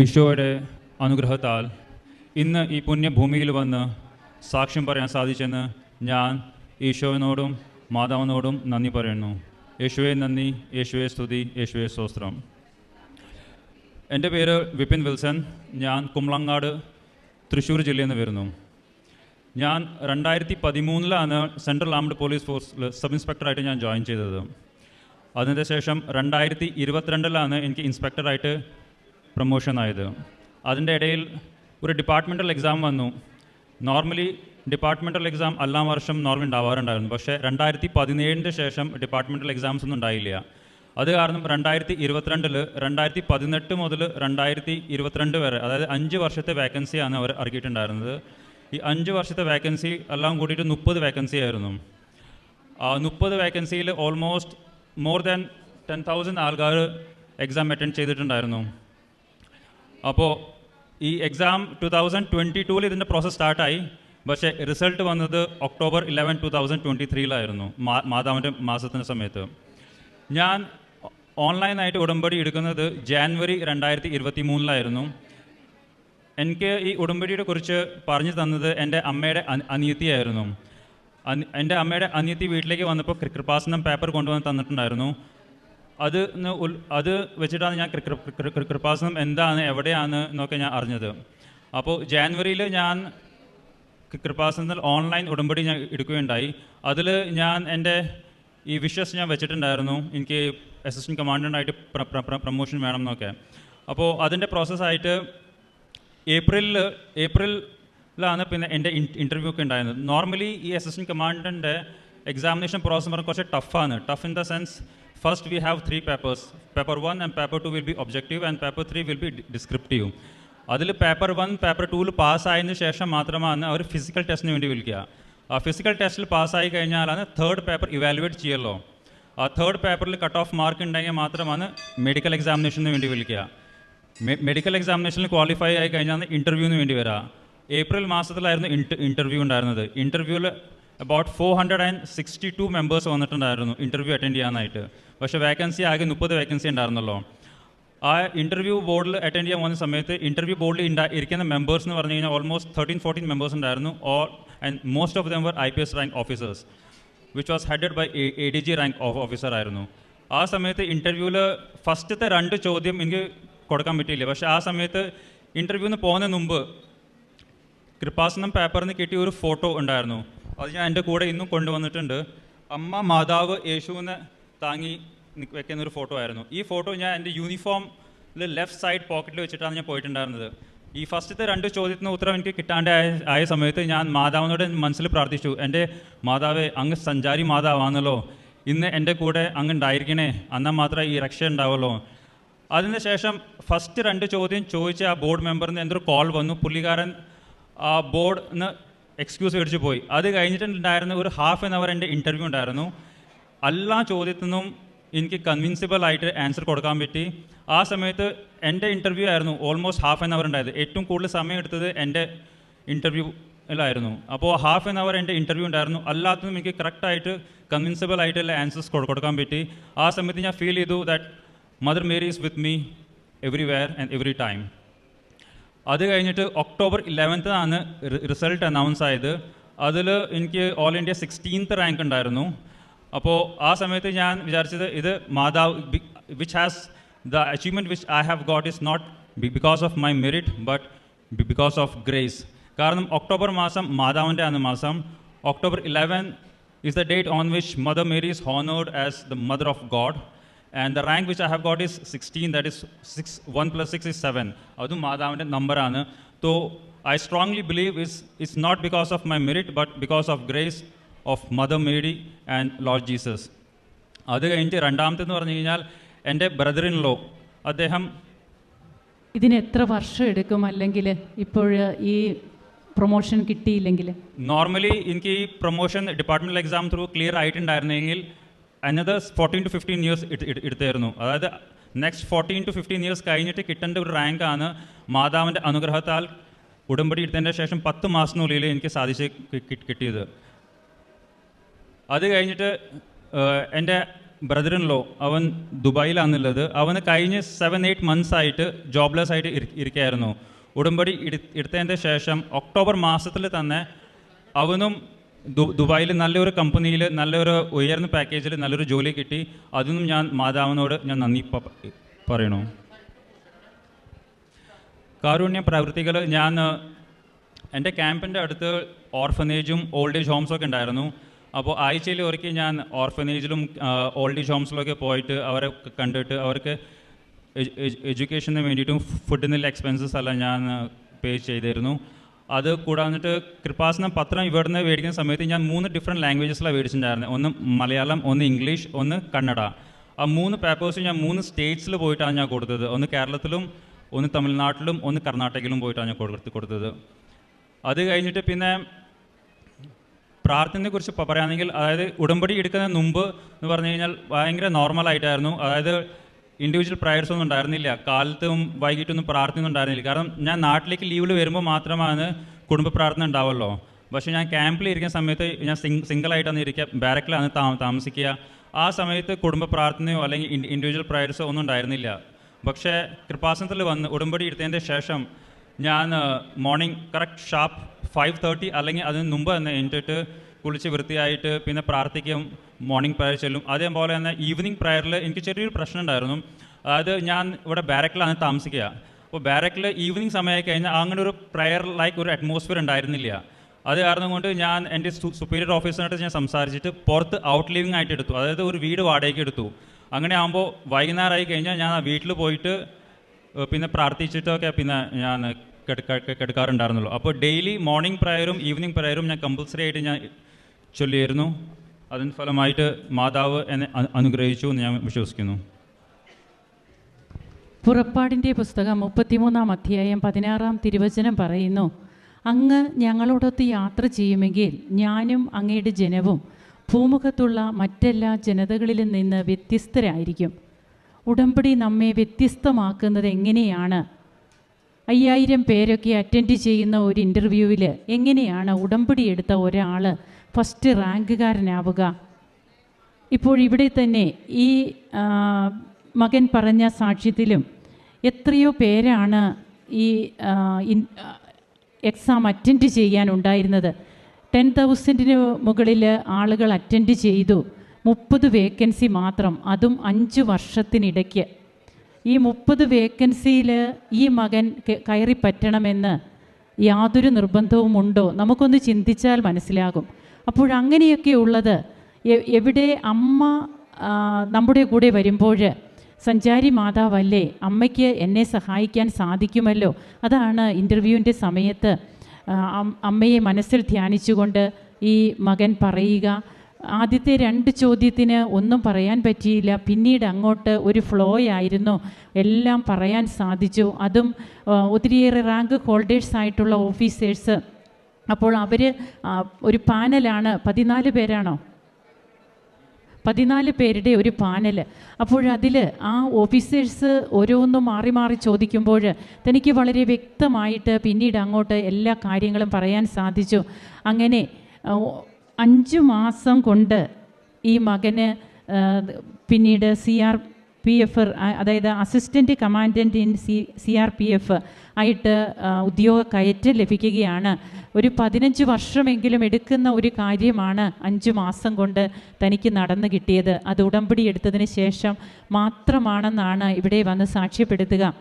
ഈശോയുടെ അനുഗ്രഹത്താൽ ഇന്ന് ഈ പുണ്യഭൂമിയിൽ വന്ന് സാക്ഷ്യം പറയാൻ സാധിച്ചെന്ന് ഞാൻ ഈശോവിനോടും മാതാവിനോടും നന്ദി പറയുന്നു. യേശുവേ നന്ദി യേശുവെ സ്തുതി യേശുവെ സ്വസ്ത്രം എന്റെ പേര് വിപിൻ വിൽസൺ. ഞാൻ കുമ്പളങ്ങാട് തൃശ്ശൂർ ജില്ലയിൽ നിന്ന് വരുന്നു. ഞാൻ രണ്ടായിരത്തി പതിമൂന്നിലാണ് സെൻട്രൽ ആംഡ് പോലീസ് ഫോഴ്സിൽ സബ് ഇൻസ്പെക്ടറായിട്ട് ഞാൻ ജോയിൻ ചെയ്തത്. അതിന്റെ ശേഷം രണ്ടായിരത്തി ഇരുപത്തിരണ്ടിലാണ് എനിക്ക് ഇൻസ്പെക്ടറായിട്ട് പ്രൊമോഷൻ ആയത്. അതിന്റെ ഇടയിൽ ഒരു ഡിപ്പാർട്ട്മെന്റൽ എക്സാം വന്നു. നോർമലി ഡിപ്പാർട്ട്മെന്റൽ എക്സാം എല്ലാ വർഷം നോർമൽ ഉണ്ടാവാറുണ്ടായിരുന്നു പക്ഷേ രണ്ടായിരത്തി പതിനേഴിന്റെ ശേഷം ഡിപ്പാർട്ട്മെന്റൽ എക്സാംസ് ഒന്നും ഉണ്ടായില്ല. അത് കാരണം രണ്ടായിരത്തി ഇരുപത്തിരണ്ടിൽ രണ്ടായിരത്തി പതിനെട്ട് മുതൽ രണ്ടായിരത്തി ഇരുപത്തിരണ്ട് വരെ അതായത് അഞ്ച് വർഷത്തെ വേക്കൻസിയാണ് അവർ ഇറക്കിയിട്ടുണ്ടായിരുന്നത് ഈ അഞ്ച് വർഷത്തെ വേക്കൻസി എല്ലാം കൂടിയിട്ട് മുപ്പത് വേക്കൻസി ആയിരുന്നു. മുപ്പത് വേക്കൻസിയിൽ almost more than ten thousand ആൾക്കാർ എക്സാം അറ്റൻഡ് ചെയ്തിട്ടുണ്ടായിരുന്നു. അപ്പോൾ ഈ എക്സാം ടു തൗസൻഡ് ട്വന്റി ടൂവിൽ ഇതിന്റെ പ്രോസസ്സ് സ്റ്റാർട്ടായി പക്ഷേ റിസൾട്ട് വന്നത് October eleven two thousand twenty ത്രീയിലായിരുന്നു മാതാവിന്റെ മാസത്തിന്റെ സമയത്ത്. ഞാൻ ഓൺലൈനായിട്ട് ഉടമ്പടി എടുക്കുന്നത് ജാനുവരി രണ്ടായിരത്തി ഇരുപത്തി മൂന്നിലായിരുന്നു എനിക്ക് ഈ ഉടമ്പടിയെ കുറിച്ച് പറഞ്ഞു തന്നത് എന്റെ അമ്മയുടെ അനിയത്തിയായിരുന്നു. അനി- എന്റെ അമ്മയുടെ അനിയത്തി വീട്ടിലേക്ക് വന്നപ്പോൾ കൃപാസനം പേപ്പർ കൊണ്ടുവന്ന് തന്നിട്ടുണ്ടായിരുന്നു. അത് അത് വെച്ചിട്ടാണ് ഞാൻ കൃപാസനം എന്താണ് എവിടെയാണ് എന്നൊക്കെ ഞാൻ അറിഞ്ഞത്. അപ്പോൾ ജാനുവരിയിൽ ഞാൻ കൃപാസനത്തിൽ ഓൺലൈൻ ഉടമ്പടി ഞാൻ എടുക്കുകയുണ്ടായി. അതിൽ ഞാൻ എന്റെ ഈ വിഷസ് ഞാൻ വെച്ചിട്ടുണ്ടായിരുന്നു. എനിക്ക് അസിസ്റ്റന്റ് കമാൻഡന്റായിട്ട് പ്രൊമോഷൻ വേണം എന്നൊക്കെ. അപ്പോൾ അതിന്റെ പ്രോസസ്സായിട്ട് ഏപ്രിലിൽ ഏപ്രിലിലാണ് പിന്നെ എന്റെ ഇന്റർവ്യൂ ഒക്കെ ഉണ്ടായിരുന്നത് നോർമലി ഈ അസിസ്റ്റന്റ് കമാൻഡന്റെ എക്സാമിനേഷൻ പ്രോസസ്സ് പറഞ്ഞാൽ കുറച്ച് ടഫാണ് tough in the sense first we have three papers paper one and paper two will be objective and paper three will be descriptive അതിൽ പേപ്പർ വൺ പേപ്പർ ടൂവിൽ പാസ്സായതിനു ശേഷം മാത്രമാണ് അവർ ഫിസിക്കൽ ടെസ്റ്റിന് വേണ്ടി വിളിക്കുക. ആ ഫിസിക്കൽ ടെസ്റ്റിൽ പാസ്സായി കഴിഞ്ഞാലാണ് തേർഡ് പേപ്പർ ഇവാലുവേറ്റ് ചെയ്യല്ലോ ആ തേർഡ് പേപ്പറിൽ കട്ട് ഓഫ് മാർക്ക് ഉണ്ടെങ്കിൽ മാത്രമാണ് മെഡിക്കൽ എക്സാമിനേഷന് വേണ്ടി വിളിക്കുക. മെഡിക്കൽ എക്സാമിനേഷനിൽ ക്വാളിഫൈ ആയി കഴിഞ്ഞാൽ ഇന്റർവ്യൂവിന് വേണ്ടി വരാം. ഏപ്രിൽ മാസത്തിലായിരുന്നു ഇന്റർവ്യൂ ഉണ്ടായിരുന്നത്. ഇന്റർവ്യൂവിൽ about four hundred and sixty two members വന്നിട്ടുണ്ടായിരുന്നു ഇന്റർവ്യൂ അറ്റൻഡ് ചെയ്യാനായിട്ട്. പക്ഷേ വേക്കൻസി ആകെ മുപ്പത് വേക്കൻസി ഉണ്ടായിരുന്നല്ലോ. ആ ഇന്റർവ്യൂ ബോർഡിൽ അറ്റൻഡ് ചെയ്യാൻ പോകുന്ന സമയത്ത് ഇന്റർവ്യൂ ബോർഡിൽ ഉണ്ടാ ഇരിക്കുന്ന മെമ്പേഴ്സ് എന്ന് പറഞ്ഞു കഴിഞ്ഞാൽ ഓൾമോസ്റ്റ് തേർട്ടീൻ ഫോർട്ടീൻ മെമ്പേഴ്സ് ഉണ്ടായിരുന്നു. All and most of them were I P S rank officers which was headed by A D G rank officer ആയിരുന്നു. ആ സമയത്ത് ഇന്റർവ്യൂവിൽ ഫസ്റ്റത്തെ രണ്ട് ചോദ്യം എനിക്ക് കൊടുക്കാൻ പറ്റിയില്ല. പക്ഷേ ആ സമയത്ത് ഇന്റർവ്യൂവിന് പോകുന്നതിന് മുമ്പ് കൃപാസനം പേപ്പറിൽ നിന്ന് കിട്ടിയ ഒരു ഫോട്ടോ ഉണ്ടായിരുന്നു. അത് ഞാൻ എന്റെ കൂടെ ഇന്നും കൊണ്ടുവന്നിട്ടുണ്ട്. അമ്മ മാതാവ് യേശുവിനെ താങ്ങി വെക്കുന്ന ഒരു ഫോട്ടോ ആയിരുന്നു. ഈ ഫോട്ടോ ഞാൻ എന്റെ യൂണിഫോമിൽ ലെഫ്റ്റ് സൈഡ് പോക്കറ്റിൽ വെച്ചിട്ടാണ് ഞാൻ പോയിട്ടുണ്ടായിരുന്നത്. ഈ ഫസ്റ്റത്തെ രണ്ട് ചോദ്യത്തിന് ഉത്തരം എനിക്ക് കിട്ടാണ്ട് ആയ സമയത്ത് ഞാൻ മാതാവിനോട് മനസ്സിൽ പ്രാർത്ഥിച്ചു. എന്റെ മാതാവേ അങ്ങ് സഞ്ചാരി മാതാവാണല്ലോ. ഇന്ന് എന്റെ കൂടെ അങ്ങ് ഉണ്ടായിരിക്കണേ. എന്നാൽ മാത്രമേ ഈ രക്ഷ ഉണ്ടാവുള്ളൂ. അതിനുശേഷം ഫസ്റ്റ് രണ്ട് ചോദ്യം ചോദിച്ച ആ ബോർഡ് മെമ്പറിന് എന്തൊരു കോൾ വന്നു. പുള്ളിക്കാരൻ ആ ബോർഡിന് എക്സ്ക്യൂസ് മേടിച്ച് പോയി. അത് കഴിഞ്ഞിട്ടുണ്ടായിരുന്ന ഒരു ഹാഫ് ആൻ അവർ എന്റെ ഇന്റർവ്യൂ ഉണ്ടായിരുന്നു. എല്ലാ ചോദ്യത്തിനും എനിക്ക് കൺവിൻസിബിൾ ആയിട്ട് ആൻസർ കൊടുക്കാൻ പറ്റി. ആ സമയത്ത് എന്റെ ഇന്റർവ്യൂ ആയിരുന്നു ഓൾമോസ്റ്റ് ഹാഫ് ആൻ അവർ ഉണ്ടായത്. ഏറ്റവും കൂടുതൽ സമയം എടുത്തത് എന്റെ ഇന്റർവ്യൂ ായിരുന്നു അപ്പോൾ ഹാഫ് ആൻ അവർ എന്റെ ഇന്റർവ്യൂ ഉണ്ടായിരുന്നു. അല്ലാത്തതും എനിക്ക് കറക്റ്റായിട്ട് കൺവിൻസിബിൾ ആയിട്ടുള്ള ആൻസേഴ്സ് കൊടുക്കാൻ പറ്റി. ആ സമയത്ത് ഞാൻ ഫീൽ ചെയ്തു that Mother Mary is with me everywhere and every time അത് കഴിഞ്ഞിട്ട് ഒക്ടോബർ ഇലവൻത്തിനാണ് റിസൾട്ട് അനൗൺസ് ആയത്. അതിൽ എനിക്ക് ഓൾ ഇന്ത്യ സിക്സ്റ്റീൻത്ത് റാങ്ക് ഉണ്ടായിരുന്നു. അപ്പോൾ ആ സമയത്ത് ഞാൻ വിചാരിച്ചത് ഇത് മാതാവ് which has the achievement which I have got is not because of my merit but because of grace കാരണം ഒക്ടോബർ മാസം മാതാവിന്റെ ആണ് മാസം. October eleven is the date on which Mother Mary is honored as the mother of God. And the rank which I have got is 16, that is 6, 1 plus 6 is 7. അതും മാതാവിന്റെ നമ്പറാണ്. Though I strongly believe is it's not because of my merit but because of grace of Mother Mary and Lord Jesus അത് കഴിഞ്ഞിട്ട് രണ്ടാമത്തെന്ന് പറഞ്ഞു കഴിഞ്ഞാൽ എന്റെ brother in law അദ്ദേഹം ഇതിന് എത്ര വർഷം എടുക്കും? അല്ലെങ്കിൽ ഇപ്പോൾ ഈ പ്രൊമോഷൻ കിട്ടിയില്ലെങ്കിൽ? നോർമലി എനിക്ക് ഈ promotion departmental exam through clear ആയിട്ടുണ്ടായിരുന്നെങ്കിൽ another fourteen to fifteen years എടുത്തായിരുന്നു. അതായത് next fourteen to fifteen years കഴിഞ്ഞിട്ട് കിട്ടേണ്ട ഒരു റാങ്കാണ് മാതാവിന്റെ അനുഗ്രഹത്താൽ ഉടമ്പടി എടുത്തതിന്റെ ശേഷം പത്ത് മാസത്തിനുള്ളിൽ എനിക്ക് സാധിച്ച് കിട്ടിയത്. അത് കഴിഞ്ഞിട്ട് എന്റെ ബ്രദറിനുള്ളോ അവൻ ദുബായിലാണുള്ളത്. അവന് കഴിഞ്ഞ് സെവൻ എയ്റ്റ് മന്ത്സ് ആയിട്ട് ജോബ്ലെസ് ആയിട്ട് ഇരി- ഇരിക്കുകയായിരുന്നു ഉടമ്പടി എടു- എടുത്തതിന്റെ ശേഷം ഒക്ടോബർ മാസത്തിൽ തന്നെ അവനും ദുബായിൽ നല്ലൊരു കമ്പനിയിൽ നല്ലൊരു ഉയർന്ന പാക്കേജിൽ നല്ലൊരു ജോലി കിട്ടി. അതിനും ഞാൻ മാതാവിനോട് ഞാൻ നന്ദി പറയണോ. കാരുണ്യ പ്രവൃത്തികൾ ഞാൻ എന്റെ ക്യാമ്പിന്റെ അടുത്ത് ഓർഫനേജും ഓൾഡ് ഏജ് ഹോംസൊക്കെ ഉണ്ടായിരുന്നു. അപ്പോൾ ആഴ്ചയിൽ ഒരിക്കൽ ഞാൻ ഓർഫനേജിലും ഓൾഡ് ഏജ് ഹോംസിലൊക്കെ പോയിട്ട് അവരെ കണ്ടിട്ട് അവർക്ക് എഡ്യൂക്കേഷന് വേണ്ടിയിട്ടും ഫുഡിനുള്ള എക്സ്പെൻസസ് എല്ലാം ഞാൻ പേ ചെയ്തിരുന്നു. അത് കൂടാഞ്ഞിട്ട് കൃപാസനം പത്രം ഇവിടുന്ന് മേടിക്കുന്ന സമയത്ത് ഞാൻ മൂന്ന് ഡിഫറെന്റ് ലാംഗ്വേജസിലാണ് മേടിച്ചിട്ടുണ്ടായിരുന്നത് ഒന്ന് മലയാളം ഒന്ന് ഇംഗ്ലീഷ് ഒന്ന് കന്നഡ. ആ മൂന്ന് പേപ്പേഴ്സ് ഞാൻ മൂന്ന് സ്റ്റേറ്റ്സിൽ പോയിട്ടാണ് ഞാൻ കൊടുത്തത്. ഒന്ന് കേരളത്തിലും ഒന്ന് തമിഴ്നാട്ടിലും ഒന്ന് കർണാടകയിലും പോയിട്ടാണ് ഞാൻ കൊടുത്ത് കൊടുത്തത്. അത് കഴിഞ്ഞിട്ട് പിന്നെ പ്രാർത്ഥനയെക്കുറിച്ച് കുറിച്ച് പറയുകയാണെങ്കിൽ അതായത് ഉടമ്പടി എടുക്കുന്നതിന് മുമ്പ് എന്ന് പറഞ്ഞു കഴിഞ്ഞാൽ ഭയങ്കര നോർമലായിട്ടായിരുന്നു അതായത് ഇൻഡിവിജ്വൽ പ്രയേഴ്സ് ഒന്നും ഉണ്ടായിരുന്നില്ല. കാലത്തും വൈകിട്ടൊന്നും പ്രാർത്ഥന ഉണ്ടായിരുന്നില്ല. കാരണം ഞാൻ നാട്ടിലേക്ക് ലീവിൽ വരുമ്പോൾ മാത്രമാണ് കുടുംബ പ്രാർത്ഥന ഉണ്ടാവുമല്ലോ പക്ഷേ ഞാൻ ക്യാമ്പിൽ ഇരിക്കുന്ന സമയത്ത് ഞാൻ സിംഗ് സിംഗിളായിട്ടാണ് ഇരിക്കുക ബാരക്കിലാണ് താ താമസിക്കുക. ആ സമയത്ത് കുടുംബ പ്രാർത്ഥനയോ അല്ലെങ്കിൽ ഇൻഡിവിജ്വൽ പ്രയർസോ ഒന്നും ഉണ്ടായിരുന്നില്ല. പക്ഷേ കൃപാസനത്തിൽ വന്ന് ഉടമ്പടി എടുത്തതിന്റെ ശേഷം ഞാൻ morning correct sharp five thirty അല്ലെങ്കിൽ അതിന് മുമ്പ് തന്നെ എണീറ്റിട്ട് കുളിച്ച് വൃത്തിയായിട്ട് പിന്നെ പ്രാർത്ഥിക്കും. മോർണിംഗ് പ്രയർ ചെല്ലും. അതേപോലെ തന്നെ ഈവനിങ് പ്രയറിൽ എനിക്ക് ചെറിയൊരു പ്രശ്നം ഉണ്ടായിരുന്നു അതായത് ഞാൻ ഇവിടെ ബാരക്കിലാണ് താമസിക്കുക. അപ്പോൾ ബാരക്കിൽ ഈവനിങ് സമയമായി കഴിഞ്ഞാൽ അങ്ങനെ ഒരു പ്രയർ ലൈക്ക് ഒരു അറ്റ്മോസ്ഫിയർ ഉണ്ടായിരുന്നില്ല. അത് കാരണം കൊണ്ട് ഞാൻ എന്റെ സുപ്പീരിയർ ഓഫീസറായിട്ട് ഞാൻ സംസാരിച്ചിട്ട് പുറത്ത് ഔട്ട് ലിവിങ് ആയിട്ട് എടുത്തു. അതായത് ഒരു വീട് വാടകയ്ക്ക് എടുത്തു. അങ്ങനെ ആകുമ്പോൾ വൈകുന്നേരമായി കഴിഞ്ഞാൽ ഞാൻ ആ വീട്ടിൽ പോയിട്ട് പിന്നെ പ്രാർത്ഥിച്ചിട്ടൊക്കെ പിന്നെ ഞാൻ കെടുക്ക- കെടുക്കാറുണ്ടായിരുന്നുള്ളൂ. അപ്പോൾ ഡെയിലി മോർണിംഗ് പ്രയറും ഈവനിങ് പ്രയറും ഞാൻ കമ്പൽസറി ആയിട്ട് ഞാൻ ചൊല്ലിയിരുന്നു. അതിന് ഫലമായിട്ട് മാതാവ് എന്നെ അനുഗ്രഹിച്ചു എന്ന് ഞാൻ വിശ്വസിക്കുന്നു. പുറപ്പാടിന്റെ പുസ്തകം മുപ്പത്തിമൂന്നാം അധ്യായം പതിനാറാം തിരുവചനം പറയുന്നു അങ്ങ് ഞങ്ങളോടൊത്ത് യാത്ര ചെയ്യുമെങ്കിൽ ഞാനും അങ്ങയുടെ ജനവും ഭൂമുഖത്തുള്ള മറ്റെല്ലാ ജനതകളിലും നിന്ന് വ്യത്യസ്തരായിരിക്കും. ഉടമ്പടി നമ്മെ വ്യത്യസ്തമാക്കുന്നത് എങ്ങനെയാണ്? അയ്യായിരം പേരൊക്കെ അറ്റൻഡ് ചെയ്യുന്ന ഒരു ഇന്റർവ്യൂവിൽ എങ്ങനെയാണ് ഉടമ്പടി എടുത്ത ഒരാൾ ഫസ്റ്റ് റാങ്കുകാരനാവുക. ഇപ്പോൾ ഇവിടെ തന്നെ ഈ മകൻ പറഞ്ഞ സാക്ഷ്യത്തിലും എത്രയോ പേരാണ് ഈ എക്സാം അറ്റൻഡ് ചെയ്യാനുണ്ടായിരുന്നത്. ടെൻ തൗസൻഡിന് മുകളിൽ ആളുകൾ അറ്റൻഡ് ചെയ്തു. മുപ്പത് വേക്കൻസി മാത്രം. അതും അഞ്ച് വർഷത്തിനിടയ്ക്ക്. ഈ മുപ്പത് വേക്കൻസിയിൽ ഈ മകൻ കയറി പറ്റണമെന്ന് യാതൊരു നിർബന്ധവും ഉണ്ടോ നമുക്കൊന്ന് ചിന്തിച്ചാൽ മനസ്സിലാകും. അപ്പോൾ അങ്ങനെയൊക്കെ ഉള്ളത്. എവിടെ അമ്മ നമ്മുടെ കൂടെ വരുമ്പോൾ സഞ്ചാരി മാതാവല്ലേ അമ്മയ്ക്ക് എന്നെ സഹായിക്കാൻ സാധിക്കുമല്ലോ. അതാണ് ഇന്റർവ്യൂവിന്റെ സമയത്ത് അമ്മയെ മനസ്സിൽ ധ്യാനിച്ചുകൊണ്ട് ഈ മകൻ പറയുക. ആദ്യത്തെ രണ്ട് ചോദ്യത്തിന് ഒന്നും പറയാൻ പറ്റിയില്ല. പിന്നീട് അങ്ങോട്ട് ഒരു ഫ്ലോ ആയിരുന്നു. എല്ലാം പറയാൻ സാധിച്ചു. അതും ഒത്തിരിയേറെ റാങ്ക് ഹോൾഡേഴ്സ് ആയിട്ടുള്ള ഓഫീസേഴ്സ് അപ്പോൾ അവർ ഒരു പാനലാണ്. പതിനാല് പേരാണോ? പതിനാല് പേരുടെ ഒരു പാനൽ അപ്പോഴതിൽ ആ ഓഫീസേഴ്സ് ഓരോന്നും മാറി മാറി ചോദിക്കുമ്പോൾ തനിക്ക് വളരെ വ്യക്തമായിട്ട് പിന്നീട് അങ്ങോട്ട് എല്ലാ കാര്യങ്ങളും പറയാൻ സാധിച്ചു. അങ്ങനെ അഞ്ച് മാസം കൊണ്ട് ഈ മകന് പിന്നീട് സി ആർ പി എഫ് അതായത് assistant commandant in C C R P F ആയിട്ട് ഉദ്യോഗ കയറ്റം ലഭിക്കുകയാണ്. ഒരു പതിനഞ്ച് വർഷമെങ്കിലും എടുക്കുന്ന ഒരു കാര്യമാണ് അഞ്ച് മാസം കൊണ്ട് തനിക്ക് നടന്നു കിട്ടിയത്. അത് ഉടമ്പടി എടുത്തതിന് ശേഷം മാത്രമാണെന്നാണ് ഇവിടെ വന്ന് സാക്ഷ്യപ്പെടുത്തുക.